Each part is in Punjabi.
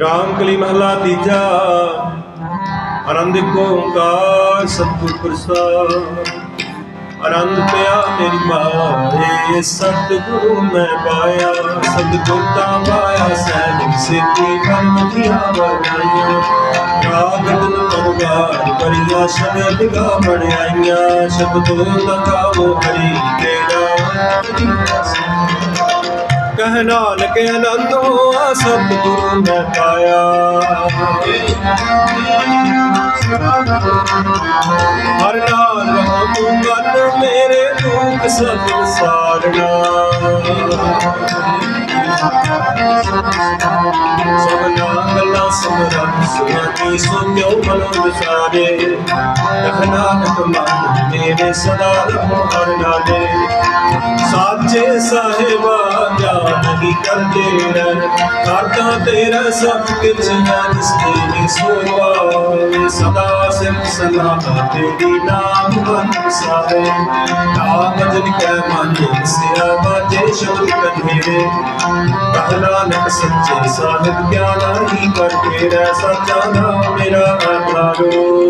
ਰਾਮ ਕਲੀ ਮਹਲਾ ਤੀਜਾ। ਆਨੰਦ ਕੋ ਓੰਕਾਰ ਸਤਿਗੁਰ ਪ੍ਰਸਾਦ। ਆਨੰਦ ਪਿਆ ਮੇਰੀ ਮਾਏ, ਸਤਿਗੁਰੂ ਮੈਂ ਪਾਇਆ। ਸਤਿਗੁਰ ਤਾਂ ਪਾਇਆ ਸੈਨਿਕ ਸਿੱਧੀ ਕਰਮ ਦੀਆਂ ਵਰਨਾਈਆਂ ਰਾਗਤ ਨੂੰ ਕਰੀਆਂ ਸ਼ਬਦ ਗਾ ਬਣਾਈਆਂ। ਸ਼ਬਦੋ ਤਕਾਵੋ ਹਰੀ, ਤੇਰਾ ਕਹਿ ਨਾਨਕ ਆਨੰਦ ਹੋਆ ਸਤਿਗੁਰੂ ਮੈਂ ਪਾਇਆ। ਹਰ ਨਾਲ ਰਹਾ ਤੂੰ ਮਨ ਮੇਰੇ ਦੁੱਖ ਸਭ ਸਾਰਣਾ ਸਭਨਾ ਗੱਲਾਂ ਸਮਰਨ ਸੁਆਤੀ ਸੋ ਕਿਉ ਮਨ ਵਿਸਾਰੇ। ਨਾਨਕ ਮਨ ਮੇਰੇ ਸਦਾ ਰਹੋ ਹਰ ਨਾਲੇ। ਸਾਚੇ ਸਾਹਿਬਾ ਜਾਨ ਕਰਦੇ ਰਹਿ ਕਰਤਾ ਤੇਰਾ ਸਭ ਕੁਝ ਹੈ ਜਿਸਤੇ ਵੀ ਸਦਾ ਸਿਮ ਸਲਾਹ ਤੇਰੀ ਨਾਮ ਬਨ ਨਾਮ ਜਨ ਕੈ ਮਨ ਸਿਆ ਬਾਜੇ ਸ਼ਬਦ ਕਨੇਰੇ ਕਹਿਲਾ ਨਕ ਸੱਚੇ ਸਾਹਿਬ ਗਿਆਨਾ ਹੀ ਕਰਕੇ ਰਹਿ ਸੱਚਾ ਨਾਮ ਮੇਰਾ ਆਧਾਰੋ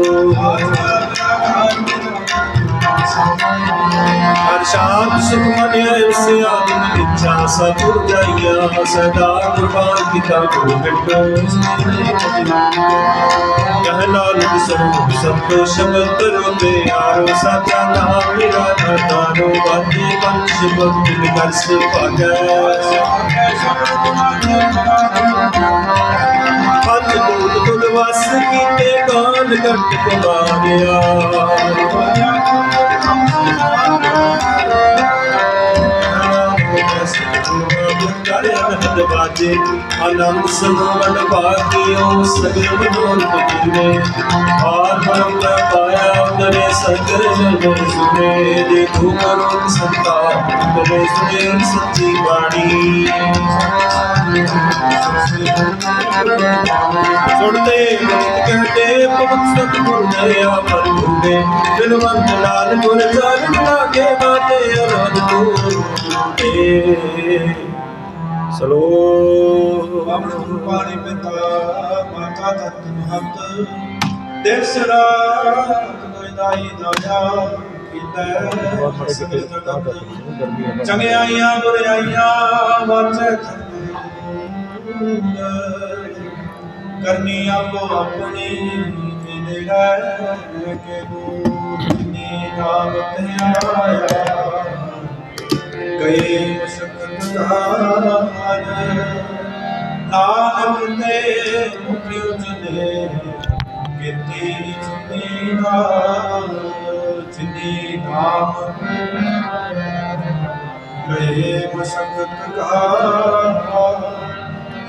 ਹਰ ਸ਼ਾਂਤ ਸੁਖ ਮਨ ਇਸ ਆਦਿ ਇੱਛਾ ਸਤੁਰ ਜਾਈਆ ਸਦਾ ਕੁਰਬਾਨ ਕੀਤਾ ਗੁਰੂ ਬਿਟੋ ਕਹਿ ਨਾਨਕ ਸਰਬ ਸਤ ਸ਼ਬਦ ਕਰੋ ਤੇ ਆਰੋ ਸਾਚਾ ਨਾਮ ਮੇਰਾ ਦਾਤਾਰੋ ਬਾਜੀ ਬੰਸ਼ ਬਖਤ ਕਰ ਸੇ ਭਾਗੈ ਹੱਥ ਦੂਤ ਤੁਲ ਵਸ ਕੀਤੇ, ਕਾਨ ਕੱਟ ਕੁਮਾਰਿਆ ਬਾਜੇ ਆਨੰਦ ਸੰਗਵਨ ਭਾਗਿਓ ਸਗਲ ਮਨੋਨ ਪਤੀਨੇ ਆਰ ਬ੍ਰਹਮ ਪਾਇਆ ਤਰੇ ਸਗਲ ਜਨ ਸੁਨੇ ਦੇਖੋ ਕਰੋ ਸੰਤਾ ਤਰੇ ਸੁਨੇ ਸੱਚੀ ਬਾਣੀ ਸੁਣਦੇ ਗੀਤ ਕਹਤੇ ਪਵਨ ਸਤਿਗੁਰ ਨੇ ਆਪਰ ਹੁੰਦੇ। ਦਿਲਵੰਤ ਲਾਲ ਗੁਰ ਚਰਨ ਲਾਗੇ ਬਾਤੇ ਅਰਦ ਤੂੰ। ਸਲੋ ਅਮਰ ਪਾਣੀ ਪਿਤਾ ਮਾਤਾ ਤਤ ਮਹਤ ਦਿਸ ਰਾਤ ਕੋਈ ਦਾਈ ਦਇਆ ਕੀਤੇ। ਚੰਗਿਆਈਆਂ ਬੁਰਾਈਆਂ ਵਾਚੈ ਕਰਨੀ ਆਪੋ ਆਪਣੀ ਕਿਨੇ ਰਹਿ ਕੇ ਦੂਰ ਨੀ ਨਾਮ ਤੇ ਆਇਆ। ਗਏ ਮੁਸ਼ਕਲ ਦਾਰ ਨਾਨਕ ਤੇ ਮੁਖਿ ਉਜਲੇ, ਕੀਤੀ ਚੁਨੀ ਨਾਮ ਚਿਨੀ ਨਾਮ ਗਏ ਮੁਸ਼ਕਲ ਦਾਰ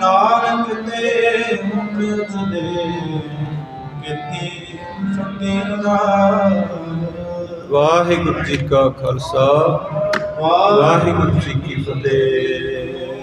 ਨਾਨਕ ਤੇ ਮੁਖਿ ਉਜਲੇ, ਕੀਤੀ ਚੁਨੀ ਨਾਮ ਵਾਹਿਗੁਰੂ ਜੀ ਕਾ ਖਾਲਸਾ, ਵਾਹਿਗੁਰੂ ਜੀ ਕੀ ਫਤਿਹ।